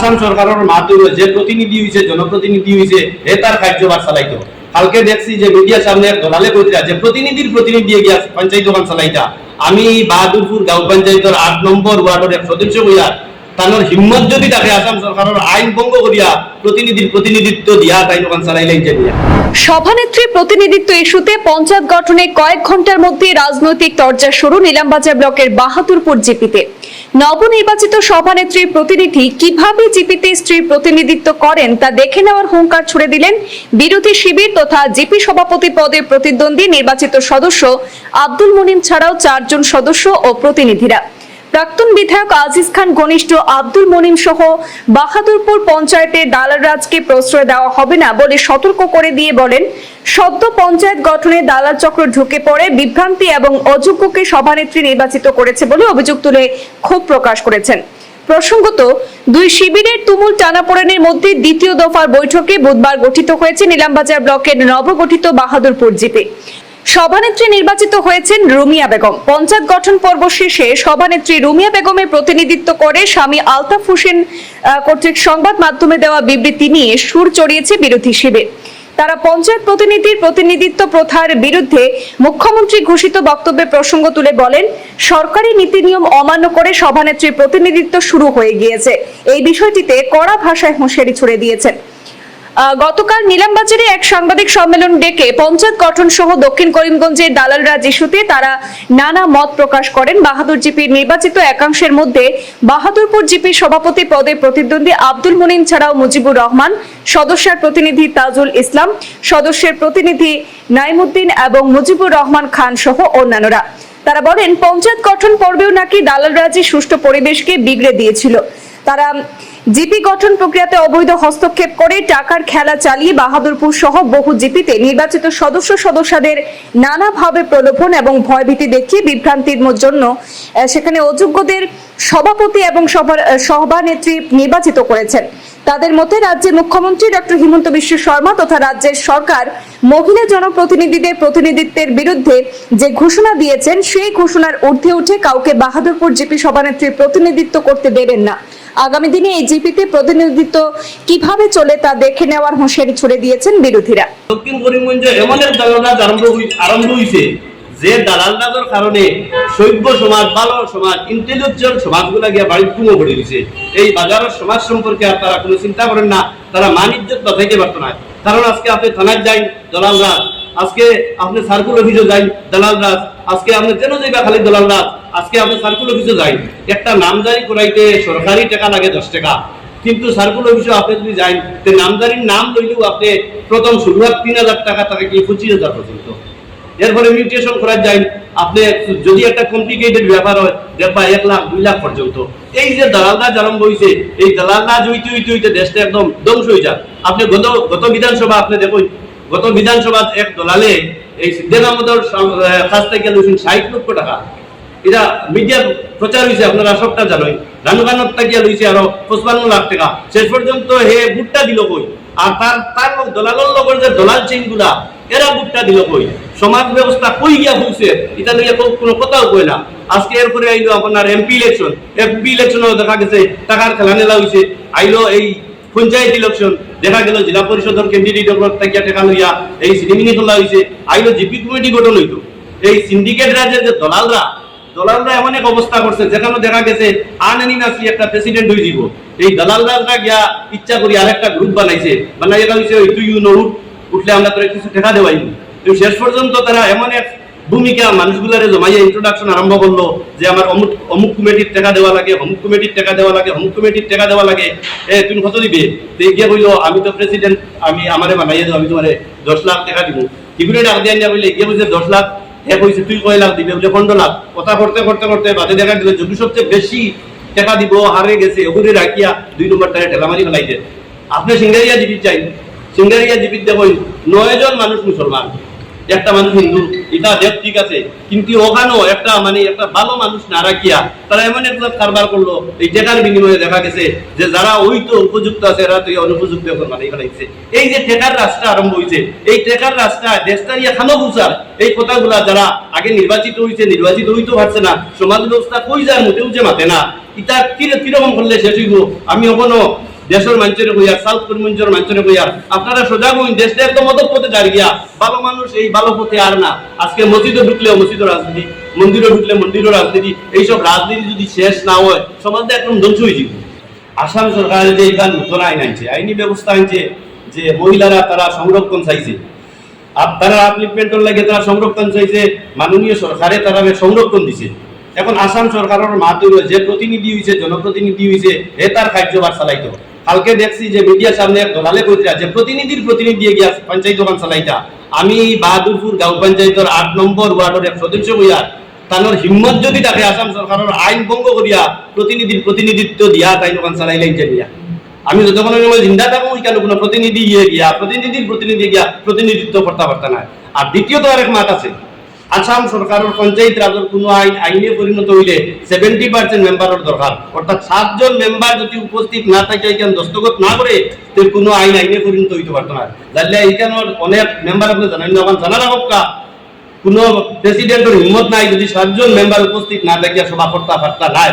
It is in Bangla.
আসাম সরকারের মাধ্যমে যে প্রতিনিধি হয়েছে জনপ্রতিনিধি হয়েছে হে তার কার্যভার চালাইতো। কালকে দেখছি যে মিডিয়ার সামনে এক দলালে কইরা যে প্রতিনিধির প্রতিনিধি গিয়া পঞ্চায়েত দোকান চালাইতা। আমি বাহাদুরপুর গাঁও পঞ্চায়েতের আট নম্বর ওয়ার্ডের এক সদস্য হইয়া তানোর হিম্মত যদি থাকে আসাম সরকারের আইন ভঙ্গ করিয়া প্রতিনিধির প্রতিনিধিত্ব দিয়া তাই দোকান চালাইলেন যে সভানেত্রী প্রতিনিধিত্ব ইস্যুতে পঞ্চায়েত গঠনে কয়েক ঘণ্টার মধ্যে রাজনৈতিক তরজা শুরু নিলামবাজার ব্লকের বাহাদুরপুর জিপিতে। নবনির্বাচিত সভানেত্রী প্রতিনিধি কীভাবে জিপিতে স্ত্রীর প্রতিনিধিত্ব করেন তা দেখে নেওয়ার হুঙ্কার ছুড়ে দিলেন বিরোধী শিবির তথা জিপি সভাপতি পদে প্রতিদ্বন্দ্বী নির্বাচিত সদস্য আব্দুল মনিম ছাড়াও চারজন সদস্য ও প্রতিনিধিরা। প্রাক্তন বিধায়ক আজিজ খান, ঘনিষ্ঠ আব্দুল মনিম সহ বাহাদুরপুর পঞ্চায়েতের দালাল রাজকে প্রশ্রয় দেওয়া হবে না বলে সতর্ক করে দিয়ে বলেন, সদ্য পঞ্চায়েত গঠনে দালাল চক্র ঢুকে পড়ে বিভ্রান্তি এবং অযোগ্যকে সভানেত্রী নির্বাচিত করেছে বলে অভিযোগ তুলে ক্ষোভ প্রকাশ করেছেন। প্রসঙ্গত, দুই শিবিরের তুমুল টানাপোড়েনের মধ্যে দ্বিতীয় দফার বৈঠকে বুধবার গঠিত হয়েছে নিলামবাজার ব্লকের নবগঠিত বাহাদুরপুর জিপি। সভানেত্রী নির্বাচিত হয়েছেন রুমিয়া বেগম। পঞ্চায়েত গঠন পর্ব শেষে সভানেত্রী রুমিয়া বেগমের প্রতিনিধিত্ব করে স্বামী আলতাফ হোসেন কর্তৃক সংবাদ মাধ্যমে দেওয়া বিবৃতি নিয়ে সুর চড়িয়েছে বিরোধী শিবির। তারা পঞ্চায়েত প্রতিনিধির প্রতিনিধিত্ব প্রথার বিরুদ্ধে মুখ্যমন্ত্রী ঘোষিত বক্তব্যে প্রসঙ্গ তুলে বলেন, সরকারি নীতি নিয়ম অমান্য করে সভানেত্রীর প্রতিনিধিত্ব শুরু হয়ে গিয়েছে। এই বিষয়টিতে কড়া ভাষায় হুঁশিয়ারি ছুড়ে দিয়েছেন। গতকাল নিলামবাজারে এক সাংবাদিক সম্মেলন ডেকে পঞ্চায়েত গঠন সহ দক্ষিণ করিমগঞ্জের দালাল রাজ ইস্যুতে তারা নানা মত প্রকাশ করেন। বাহাদুর জিপির নির্বাচিত একাংশের মধ্যে বাহাদুরপুর জিপির সভাপতি পদে প্রতিদ্বন্দ্বী আব্দুল মুনিম ছাড়াও মুজিবুর রহমান, সদস্যের প্রতিনিধি তাজুল ইসলাম, সদস্যের প্রতিনিধি নাইমুদ্দিন এবং মুজিবুর রহমান খান সহ অন্যান্যরা। তারা বলেন, পঞ্চায়েত গঠন পর্বেও নাকি দালাল রাজি সুষ্ঠু পরিবেশকে বিগড়ে দিয়েছিল। তারা জিপি গঠন প্রক্রিয়াতে অবৈধ হস্তক্ষেপ করে টাকার খেলা চালিয়ে বাহাদুরপুর সহ বহু জিপিতে নির্বাচিত সদস্য সদস্যদের নানাভাবে প্রলোভন এবং ভয়ভীতি দেখিয়ে বিভ্রান্তির জন্য সেখানে অযোগ্যদের সভাপতি এবং সভার- সভানেত্রী নির্বাচিত করেছেন। তাদের মতে রাজ্যের মুখ্যমন্ত্রী ডক্টর হিমন্ত বিশ্ব শর্মা তথা রাজ্যের সরকার মহিলা জনপ্রতিনিধিদের প্রতিনিধিত্বের বিরুদ্ধে যে ঘোষণা দিয়েছেন, সেই ঘোষণার ঊর্ধ্বে উঠে কাউকে বাহাদুরপুর জিপি সভানেত্রীর প্রতিনিধিত্ব করতে দেবেন না। আগামী দিনে এই জিপিতে প্রতিনিধিত্ব কীভাবে চলে তা দেখে নেওয়ার হুঁশিয়ারি ছুড়ে দিয়েছেন বিরোধীরা। দক্ষিণ করিমগঞ্জে এমন এক দালালরাজ আরম্ভ হয়েছে যে দালালরাজের কারণে সভ্য সমাজ ভালো সমাজ ইন্টেলেকচুয়াল সমাজগুলা গিয়া বাড়ির কুমো পড়ে দিছে। এই বাজারের সমাজ সম্পর্কে আর তারা কোনো চিন্তা করেন না, তারা মান ইজ্জত বাঁচাইতে পারতো না। কারণ আজকে আপনি থানায় যাই দালালরাজ আজকে আপনি সার্কুল অফিসে যাই দালালরাজ আজকে আপনি যেন যাইবা খালি দালালরাজ আজকে আপনি সার্কুল অফিসে যাই। একটা নামজারি করাইতে সরকারি টাকা লাগে দশ টাকা। কিন্তু সার্কুল অফিসে আপনি যদি যাই তো নামদারির নাম লইলেও আপনি প্রথম শুরুয়াত তিন হাজার টাকা তাকে কি পঁচিশ হাজার পর্যন্ত। এরপরে মিউটেশন করা যায় আপনি যদি একটা কমপ্লিকেটেড ব্যাপার হয়, দেখবা এক লাখ, দুই লাখ পর্যন্ত। এই যে দালালরাজ আরম্ভ হয়েছে এই দালালরাজ হইতে হইতে হইতে দেশটা একদম ধ্বংস হয়ে যায় আপনি গত গত বিধানসভা আপনি দেখুন, গত বিধানসভা এক দলালে এই সাম- কাছ থেকে লইছেন ষাট লক্ষ টাকা। এটা মিডিয়ার প্রচার হয়েছে আপনারা সবটা জানোই। রানুগানত টাকিয়া লইছে আরও পঁচপান্ন লাখ টাকা। শেষ পর্যন্ত হে বুটটা দিল কই? আর তার তার দলালের লগর যে দলাল চেইনগুলা এরা বুটটা দিল কই? সমাজ ব্যবস্থা কই গিয়া হইছে? এটা লইয়া কোনো কথাও কই না। আজকে এরপরে আইলো আপনার এমপি ইলেকশন এমপি ইলেকশনও দেখা গেছে, টাকার খেলা নেলা হইছে। আইলো এই পঞ্চায়েত ইলেকশন দেখা গেল জেলা পরিষদের ক্যান্ডিডেট লইয়া এই সিনেমিনি গঠন যে দলালরা দলালরা এমন এক অবস্থা করছে, যেখানে দেখা গেছে আনএনিমাসলি একটা প্রেসিডেন্ট হয়ে যাব এই দলালরা গিয়া ইচ্ছা করি আরেকটা গ্রুপ বানাইছে। বানাই ওই তুই ইউ উঠ। উঠলে আমরা তোরা কিছু টাকা দেওয়াইনি। শেষ পর্যন্ত তারা এমন এক ভূমিকা, মানুষগুলারে জমাইয়া ইন্ট্রোডাকশন আরম্ভ করল, যে আমার অমুক অমুক কমিটির টাকা দেওয়া লাগে, অমুক কমিটির টাকা দেওয়া লাগে, অমুক কমিটির টাকা দেওয়া লাগে, এ, তুমি কত দিবে? তো গিয়ে বলল আমি তো প্রেসিডেন্ট আমি আমারে বানাইয়া দেবো আমি তোমার দশ লাখ টাকা দিব কিগুলো ডাক দিয়ে বললে গিয়ে বলছে দশ লাখ, হে কইছে, তুই কয় লাখ দিবে? বলে, পনেরো লাখ। কথা করতে করতে করতে বাদে দেখা গেল যদি সবচেয়ে বেশি টাকা দিব, হারে গেছে ওগুলি রাখিয়া দুই নম্বর টাকা ঠেলামারি ফেলাইছে আপনি সিঙ্গারিয়া জিবি চাই। সিঙ্গারিয়া জিবির দেখুন নয় জন মানুষ মুসলমান, একটা মানুষ হিন্দু। এটা দেব ঠিক আছে। কিন্তু ওখানেও একটা মানে একটা ভালো মানুষ না রাখিয়া তারা এমন একটা কারবার করল, এই টেকার বিনিময়ে দেখা গেছে যে যারা ওই তো উপযুক্ত আছে, এরা তো অনুপযুক্ত মানে ফেলাইছে এই যে টেকার রাস্তা আরম্ভ হয়েছে এই টেকার রাস্তা দেশটা খানো বুঝার এই কথাগুলা যারা আগে নির্বাচিত হয়েছে নির্বাচিত হইতে পারছে না সমাজ ব্যবস্থা কই যায় মোটেও যে মাতে না ইটা কীরকম করলে শেষ হইব? আমি এখনও দেশের মানুষের কইয়া সাউথ করিমগঞ্জের মানুষের কইয়া আপনারা সজাগ হইন দেশটা একদম মদত পথে দাঁড়িয়ে ভালো মানুষ এই ভালো পথে আর না। আজকে মসজিদে ঢুকলেও মসজিদের রাজনীতি, মন্দিরে ঢুকলে মন্দিরের রাজনীতি, এইসব রাজনীতি যদি শেষ না হয়, সমাজটা একদম ধ্বংস হয়ে যাবে। আসাম সরকার যে এখান নতুন আইন আনছে, আইনি ব্যবস্থা আনছে যে মহিলারা তারা সংরক্ষণ চাইছে। তারা আপলিমেন্টের লাগে তারা সংরক্ষণ চাইছে, মাননীয় সরকারে তারা সংরক্ষণ দিছে। এখন আসাম সরকারের মাধ্যমে যে প্রতিনিধি হয়েছে জনপ্রতিনিধি হয়েছে হে তার কার্যভার চালাইতো কালকে দেখছি যে মিডিয়ার সামনে দলালে কইরা যে প্রতিনিধির প্রতিনিধি গিয়া পঞ্চায়েত দোকান চালাইতা আমি বাহাদুরপুর গাঁও পঞ্চায়েতের আট নম্বর ওয়ার্ডের এক সদস্য হইয়া তানোর হিম্মত যদি থাকে আসাম সরকারের আইন ভঙ্গ করিয়া প্রতিনিধির প্রতিনিধিত্ব দিয়া তাই দোকান চালাইলেন যে নিয়া আমি যতক্ষণ জিন্দা থাকব কেন কোনো প্রতিনিধি গিয়ে গিয়া প্রতিনিধির প্রতিনিধি গিয়া প্রতিনিধিত্ব করতে পারত না আর দ্বিতীয়ত আরেক মাত আছে আসাম সরকারের পঞ্চায়েত রাজের কোনো আইন, আইনে পরিণত হইলে সেভেন্টি পার্সেন্ট মেম্বারের দরকার অর্থাৎ সাতজন মেম্বার যদি উপস্থিত না থাকে এখানে দস্তখত না করে তো কোনো আইন, আইনে পরিণত হইতে পারতো না। তাহলে এইখানে অনেক মেম্বার আপনি জানেন না জানা রাখব কা, কোনো প্রেসিডেন্টের হিম্মত নাই যদি সাতজন মেম্বার উপস্থিত না থাকিয়া সভা কর্তা ফার্তা নাই।